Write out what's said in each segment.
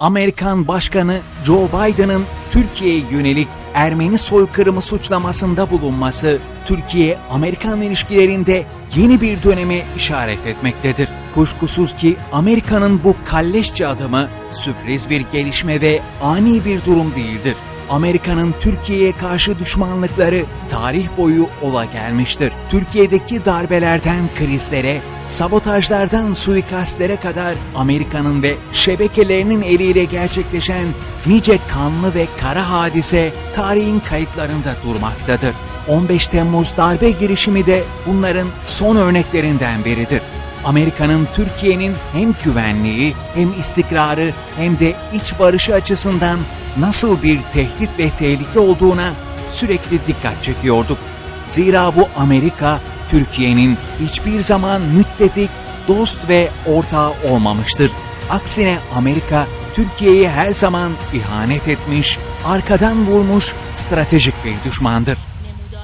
Amerikan Başkanı Joe Biden'ın Türkiye'ye yönelik Ermeni soykırımı suçlamasında bulunması, Türkiye-Amerikan ilişkilerinde yeni bir döneme işaret etmektedir. Kuşkusuz ki Amerika'nın bu kalleşçe adımı sürpriz bir gelişme ve ani bir durum değildir. Amerika'nın Türkiye'ye karşı düşmanlıkları tarih boyu ola gelmiştir. Türkiye'deki darbelerden krizlere, sabotajlardan suikastlere kadar Amerika'nın ve şebekelerinin eliyle gerçekleşen nice kanlı ve kara hadise tarihin kayıtlarında durmaktadır. 15 Temmuz darbe girişimi de bunların son örneklerinden biridir. Amerika'nın Türkiye'nin hem güvenliği hem istikrarı hem de iç barışı açısından nasıl bir tehdit ve tehlike olduğuna sürekli dikkat çekiyorduk. Zira bu Amerika Türkiye'nin hiçbir zaman müttefik, dost ve ortağı olmamıştır. Aksine Amerika Türkiye'ye her zaman ihanet etmiş, arkadan vurmuş stratejik bir düşmandır.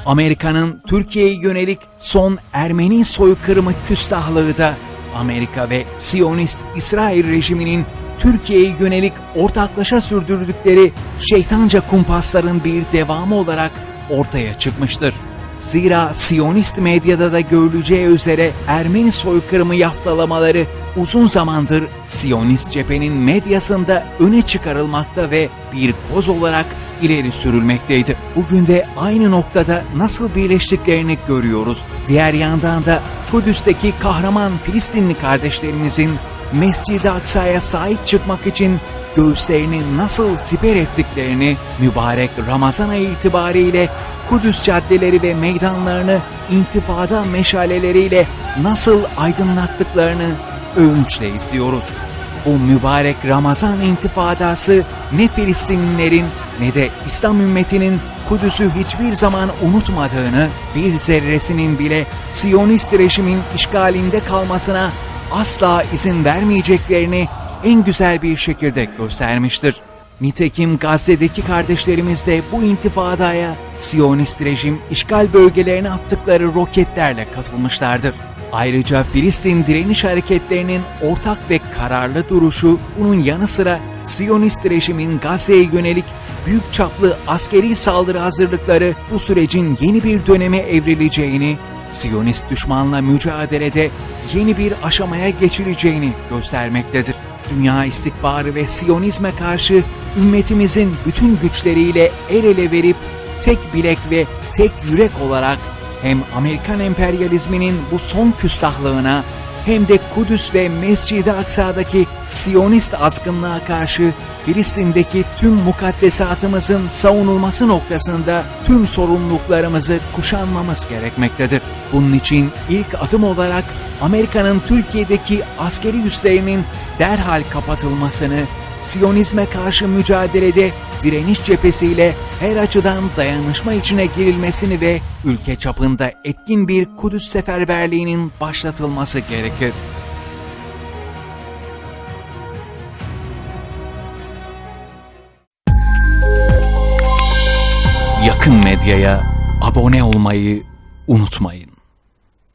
Amerika'nın Türkiye'ye yönelik son Ermeni soykırımı küstahlığı da Amerika ve Siyonist İsrail rejiminin Türkiye'ye yönelik ortaklaşa sürdürdükleri şeytanca kumpasların bir devamı olarak ortaya çıkmıştır. Zira Siyonist medyada da görüleceği üzere Ermeni soykırımı yaftalamaları uzun zamandır Siyonist cephenin medyasında öne çıkarılmakta ve bir koz olarak ileri sürülmekteydi. Bugün de aynı noktada nasıl birleştiklerini görüyoruz. Diğer yandan da Kudüs'teki kahraman Filistinli kardeşlerimizin Mescid-i Aksa'ya sahip çıkmak için göğüslerini nasıl siper ettiklerini mübarek Ramazan ayı itibariyle Kudüs caddeleri ve meydanlarını intifada meşaleleriyle nasıl aydınlattıklarını övünçle izliyoruz. Bu mübarek Ramazan intifadası ne Filistinlilerin ne de İslam ümmetinin Kudüs'ü hiçbir zaman unutmadığını, bir zerresinin bile Siyonist rejimin işgalinde kalmasına asla izin vermeyeceklerini en güzel bir şekilde göstermiştir. Nitekim Gazze'deki kardeşlerimiz de bu intifadaya Siyonist rejim işgal bölgelerine attıkları roketlerle katılmışlardır. Ayrıca Filistin direniş hareketlerinin ortak ve kararlı duruşu bunun yanı sıra Siyonist rejimin Gazze'ye yönelik büyük çaplı askeri saldırı hazırlıkları bu sürecin yeni bir döneme evrileceğini, Siyonist düşmanla mücadelede yeni bir aşamaya geçileceğini göstermektedir. Dünya istikbarı ve Siyonizme karşı ümmetimizin bütün güçleriyle el ele verip tek bilek ve tek yürek olarak hem Amerikan emperyalizminin bu son küstahlığına hem de Kudüs ve Mescid-i Aksa'daki Siyonist azgınlığa karşı Filistin'deki tüm mukaddesatımızın savunulması noktasında tüm sorumluluklarımızı kuşanmamız gerekmektedir. Bunun için ilk adım olarak Amerika'nın Türkiye'deki askeri üslerinin derhal kapatılmasını, Siyonizme karşı mücadelede direniş cephesiyle her açıdan dayanışma içine girilmesini ve ülke çapında etkin bir Kudüs seferberliğinin başlatılması gerekir. Yakın Medya'ya abone olmayı unutmayın.